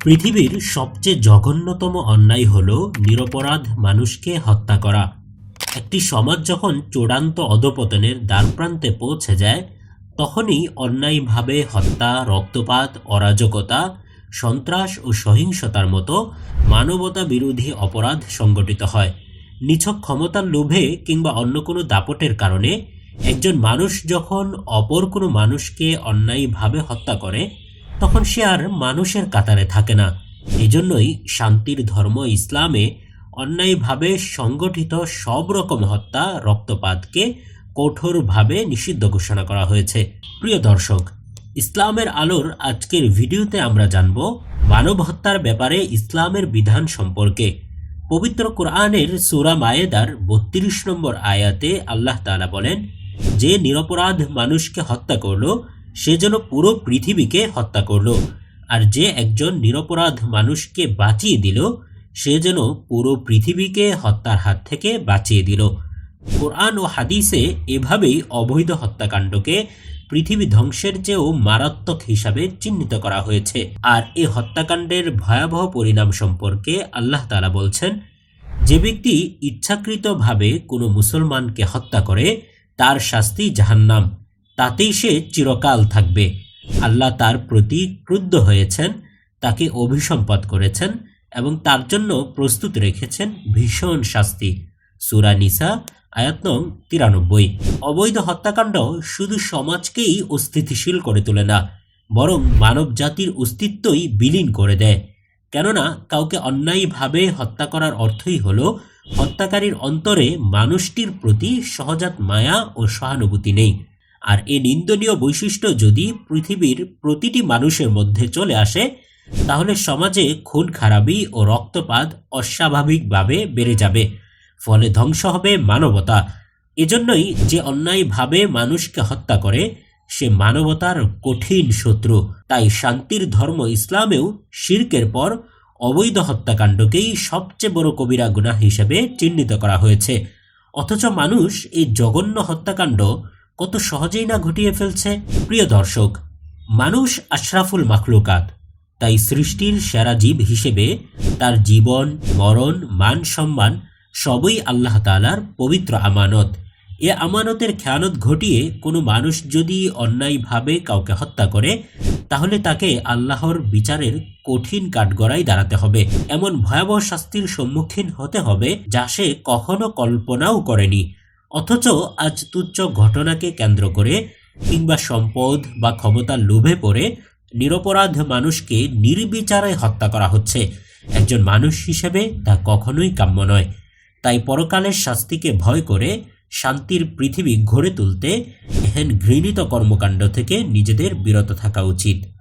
পৃথিবীর সবচেয়ে জঘন্যতম অন্যায় হল নিরপরাধ মানুষকে হত্যা করা। একটি সমাজ যখন চূড়ান্ত অধপতনের দ্বারপ্রান্তে পৌঁছে যায়, তখনই অন্যায়ভাবে হত্যা, রক্তপাত, অরাজকতা, সন্ত্রাস ও সহিংসতার মতো মানবতা বিরোধী অপরাধ সংগঠিত হয়। নিছক ক্ষমতার লোভে কিংবা অন্য কোনো দাপটের কারণে একজন মানুষ যখন অপর কোনো মানুষকে অন্যায়ভাবে হত্যা করে তখন সে আর মানুষের কাতারে থাকে না। এজন্যই শান্তির ধর্ম ইসলামে অন্যায়ভাবে সংগঠিত সব রকম হত্যা, রক্তপাতকে কঠোরভাবে নিষিদ্ধ ঘোষণা করা হয়েছে। প্রিয় দর্শক, ইসলামের আলোর আজকের ভিডিওতে আমরা জানব মানব হত্যার ব্যাপারে ইসলামের বিধান সম্পর্কে। পবিত্র কোরআনের সুরা মায়েদার বত্রিশ নম্বর আয়াতে আল্লাহ তাআলা বলেন, যে নিরপরাধ মানুষকে হত্যা করল সে যেন পুরো পৃথিবীকে হত্যা করল। আর যে একজন নিরপরাধ মানুষকে বাঁচিয়ে দিল, সে যেন পুরো পৃথিবীকে হত্যার হাত থেকে বাঁচিয়ে দিল। কোরআন ও হাদিসে এভাবেই অবৈধ হত্যাকাণ্ডকে পৃথিবী ধ্বংসের চেয়েও মারাত্মক হিসাবে চিহ্নিত করা হয়েছে। আর এই হত্যাকাণ্ডের ভয়াবহ পরিণাম সম্পর্কে আল্লাহ তালা বলছেন, যে ব্যক্তি ইচ্ছাকৃতভাবে কোনো মুসলমানকে হত্যা করে, তার শাস্তি জাহান্নাম। তাতেই সে চিরকাল থাকবে। আল্লাহ তার প্রতি ক্রুদ্ধ হয়েছেন, তাকে অভিসম্পাদ করেছেন এবং তার জন্য প্রস্তুত রেখেছেন ভীষণ শাস্তি। সুরা নিসা, আয়াত তিরানব্বই। অবৈধ হত্যাকাণ্ড শুধু সমাজকেই অস্থিতিশীল করে তোলে না, বরং মানব জাতির অস্তিত্বই বিলীন করে দেয়। কেননা, কাউকে অন্যায়ভাবে হত্যা করার অর্থই হল হত্যাকারীর অন্তরে মানুষটির প্রতি সহজাত মায়া ও সহানুভূতি নেই। আর এ নিন্দনীয় বৈশিষ্ট্য যদি পৃথিবীর প্রতিটি মানুষের মধ্যে চলে আসে, তাহলে সমাজে খুন খারাপি ও রক্তপাত অস্বাভাবিকভাবে বেড়ে যাবে, ফলে ধ্বংস হবে মানবতা। এজন্যই যে অন্যায়ভাবে মানুষকে হত্যা করে, সে মানবতার কঠিন শত্রু। তাই শান্তির ধর্ম ইসলামেও শির্কের পর অবৈধ হত্যাকাণ্ডকেই সবচেয়ে বড় কবিরা গুনাহ হিসেবে চিহ্নিত করা হয়েছে। অথচ মানুষ এই জঘন্য হত্যাকাণ্ড কত সহজেই না ঘটিয়ে ফেলছে। প্রিয় দর্শক, মানুষ আশরাফুল মাখলুকাত। তাই সৃষ্টির সেরা জীব হিসেবে তার জীবন, মরণ, মান সম্মান সবই আল্লাহ তালার পবিত্র আমানত। এ আমানতের খেয়ানত ঘটিয়ে কোনো মানুষ যদি অন্যায়ভাবে কাউকে হত্যা করে, তাহলে তাকে আল্লাহর বিচারের কঠিন কাঠগড়ায় দাঁড়াতে হবে। এমন ভয়াবহ শাস্তির সম্মুখীন হতে হবে যা সে কখনো কল্পনাও করেনি। অথচ আজ তুচ্ছ ঘটনাকে কেন্দ্র করে কিংবা সম্পদ বা ক্ষমতার লোভে পড়ে নিরপরাধ মানুষকে নির্বিচারে হত্যা করা হচ্ছে। একজন মানুষ হিসেবে তা কখনোই কাম্য নয়। তাই পরকালের শাস্তিকে ভয় করে শান্তির পৃথিবী গড়ে তুলতে এহেন ঘৃণিত কর্মকাণ্ড থেকে নিজেদের বিরত থাকা উচিত।